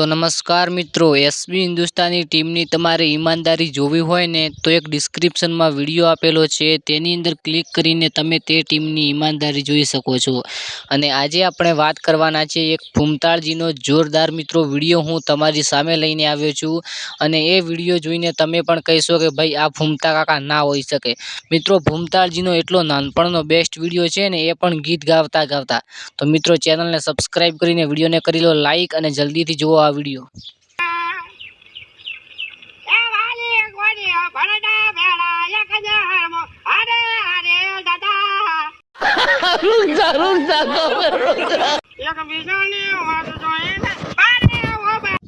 તો નમસ્કાર મિત્રો, એસબી હિન્દુસ્તાની ટીમની તમારે ઈમાનદારી જોવી હોય ને, તો એક ડિસ્ક્રિપ્શનમાં વીડિયો આપેલો છે, તેની અંદર ક્લિક કરીને તમે તે ટીમની ઈમાનદારી જોઈ શકો છો. અને આજે આપણે વાત કરવાના છે એક ફૂમતાળજીનો જોરદાર મિત્રો વીડિયો, હું તમારી સામે લઈને આવ્યો છું. અને એ વીડિયો જોઈને તમે પણ કહેશો કે ભાઈ, આ ફૂમતા કાકા ના હોઈ શકે. મિત્રો, ભૂમતાળજીનો એટલો નાનપણનો બેસ્ટ વીડિયો છે ને, એ પણ ગીત ગાવતા ગાવતા. તો મિત્રો, ચેનલને સબસ્ક્રાઈબ કરીને વિડીયોને કરી લો લાઈક અને જલ્દીથી જુઓ આ વીડિયો. એ જા ગોડી જા એક બીજાની વાત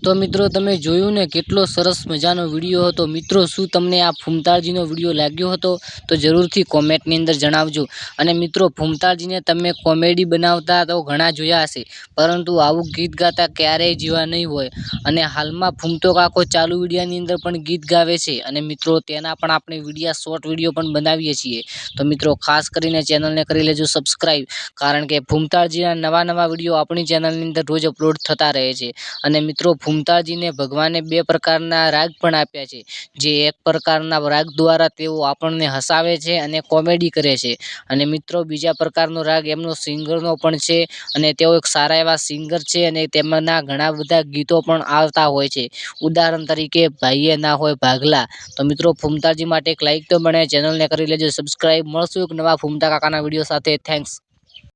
તો મિત્રો, તમે જોયું ને કેટલો સરસ મજાનો વીડિયો હતો. મિત્રો, શું તમને આ ફૂમતાળજીનો વીડિયો લાગ્યો હતો? તો જરૂરથી કોમેન્ટની અંદર જણાવજો. અને મિત્રો ફૂમતાળજીને તમે કોમેડી બનાવતા તો ઘણા જોયા હશે, પરંતુ આવું ગીત ગાતા ક્યારેય જીવા નહીં હોય. અને હાલમાં ફૂમતો કાકો ચાલુ વિડીયાની અંદર પણ ગીત ગાવે છે. અને મિત્રો, તેના પણ આપણે વિડીયા, શોર્ટ વીડિયો પણ બનાવીએ છીએ. તો મિત્રો, ખાસ કરીને ચેનલને કરી લેજો સબસ્ક્રાઈબ કારણ કે ફૂમતાળજીના નવા નવા વીડિયો આપણી ચેનલની અંદર રોજ અપલોડ થતા રહે છે. અને મિત્રો ફૂમતાળજીને ભગવાને બે પ્રકારના રાગ પણ આપ્યા છે. જે એક પ્રકારના રાગ દ્વારા તેઓ આપણને હસાવે છે અને કોમેડી કરે છે. અને મિત્રો, બીજા પ્રકારનો રાગ એમનો સિંગરનો પણ છે અને તેઓ એક સારા એવા સિંગર છે અને તેમના ઘણા બધા ગીતો પણ આવતા હોય છે. ઉદાહરણ તરીકે, ભાઈએ ના હોય ભાગલા તો મિત્રો ફૂમતાજી માટે એક લાઈક તો બને, ચેનલને કરી લેજો સબસ્ક્રાઈબ મળશું એક નવા ફૂમતા કાકાના વીડિયો સાથે. થેન્ક્સ